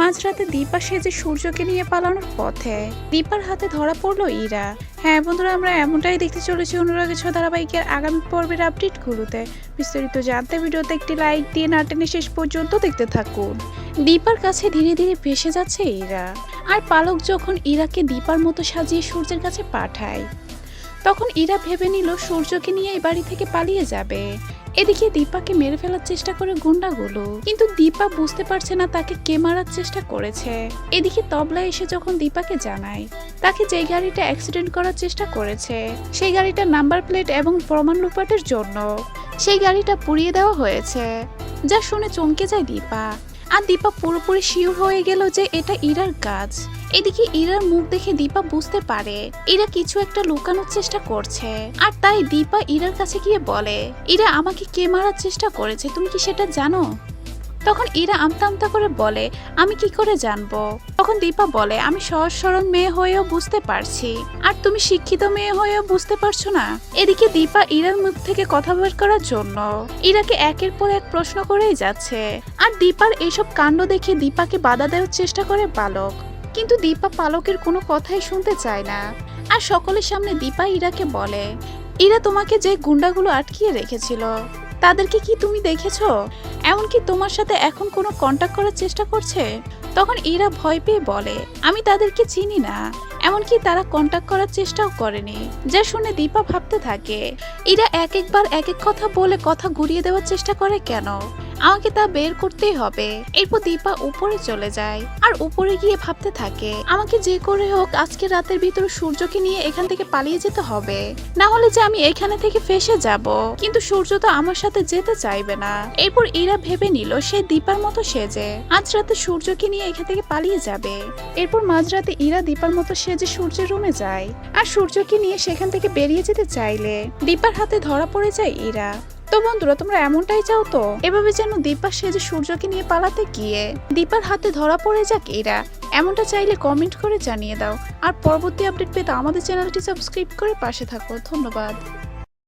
মাঝরাতে দীপা সেজে সূর্যকে নিয়ে পালানোর পথে। দীপার হাতে ধরা পড়ল ইরা। হ্যাঁ বন্ধুরা, আমরা এমনটাই দেখতে চলেছি অনুরাগ ছ ধারাবাহিকের আগামী পর্বের আপডেটগুলোতে বিস্তারিত জানতে ভিডিওতে একটি লাইক দিয়ে না টেনে শেষ পর্যন্ত দেখতে থাকুন। দীপার কাছে ধীরে ধীরে ভেসে যাচ্ছে ইরা। আর পালক যখন ইরাকে দীপার মতো সাজিয়ে সূর্যের কাছে পাঠায়, তখন ইরা ভেবে নিল সূর্যকে নিয়ে এই বাড়ি থেকে পালিয়ে যাবে। এদিকে দীপাকে মেরে ফেলার চেষ্টা করে গুন্ডাগুলো, কিন্তু দীপা বুঝতে পারছে না তাকে কে মারার চেষ্টা করেছে। এদিকে তবলা এসে যখন দীপাকে জানায়, তাকে যে গাড়িটা অ্যাক্সিডেন্ট করার চেষ্টা করেছে, সেই গাড়িটার নাম্বার প্লেট এবং প্রমাণ লুপাটের জন্য। সেই গাড়িটা পুড়িয়ে দেওয়া হয়েছে, যা শুনে চমকে যায় দীপা। আর দীপা পুরোপুরি শিওর হয়ে গেল যে এটা ইরার কাজ। এদিকে ইরার মুখ দেখে দীপা বুঝতে পারে, ইরা কিছু একটা লুকানোর চেষ্টা করছে। আর তাই দীপা ইরার কাছে গিয়ে বলে, ইরা আমাকে কে মারার চেষ্টা করেছে? তুমি কি সেটা জানো? তখন ইরা আমতা আমতা করে বলে, আমি কি করে জানব? তখন দীপা বলে, আমি সহজ সরল মেয়ে হয়েও বুঝতে পারছি। আর তুমি শিক্ষিত মেয়ে হয়েও বুঝতে পারছ না? এদিকে দীপা ইরার মুখ থেকে কথা বের করার জন্য ইরাকে একের পর এক প্রশ্ন করেই যাচ্ছে। আর দীপার এইসব কাণ্ড দেখে দীপাকে বাধা দেওয়ার চেষ্টা করে বালক। কিন্তু দীপা পালকের কোনো কথাই শুনতে চায় না। আর সকলের সামনে দীপা ইরাকে বলে, ইরা তোমাকে যে গুন্ডাগুলো আটকিয়ে রেখেছিল, তাদেরকে কি তুমি দেখেছ? এমনকি তোমার সাথে এখন কোনো কন্টাক্ট করার চেষ্টা করছে? তখন এরা ভয় পেয়ে বলে, আমি তাদেরকে চিনি না। এমনকি তারা কন্ট্যাক্ট করার চেষ্টাও করেনি। যা শুনে দীপা ভাবতে থাকে এরা এক একবার এক এক কথা বলে কথা ঘুরিয়ে দেওয়ার চেষ্টা করে কেন? আমাকে তা বের করতেই হবে। এরপর দীপা উপরে চলে যায় আর উপরে গিয়ে ভাবতে থাকে, আমাকে যে করে হোক আজকে রাতের ভিতরে সূর্যকে নিয়ে এখান থেকে পালিয়ে যেতে হবে। না হলে যে আমি এখানে থেকে ফেসে যাব। কিন্তু সূর্য তো আমার সাথে যেতে চাইবে না। এরপর ইরা ভেবে নিল সে দীপার মতো সেজে। আজ রাতে সূর্যকে নিয়ে এখান থেকে পালিয়ে যাবে। এরপর মাঝরাতে ইরা দীপার মতো সেজে সূর্যের রুমে যায়। আর সূর্যকে নিয়ে সেখান থেকে বেরিয়ে যেতে চাইলে, দীপার হাতে ধরা পড়ে যায় ইরা। তো বন্ধুরা, তোমরা এমনটাই চাও তো? এভাবে যেন দীপা সেজে সূর্যকে নিয়ে পালাতে গিয়ে দীপার হাতে ধরা পড়ে যাক এরা। এমনটা চাইলে কমেন্ট করে জানিয়ে দাও। আর পরবর্তী আপডেট পেতে আমাদের চ্যানেলটি সাবস্ক্রাইব করে পাশে থাকো। ধন্যবাদ।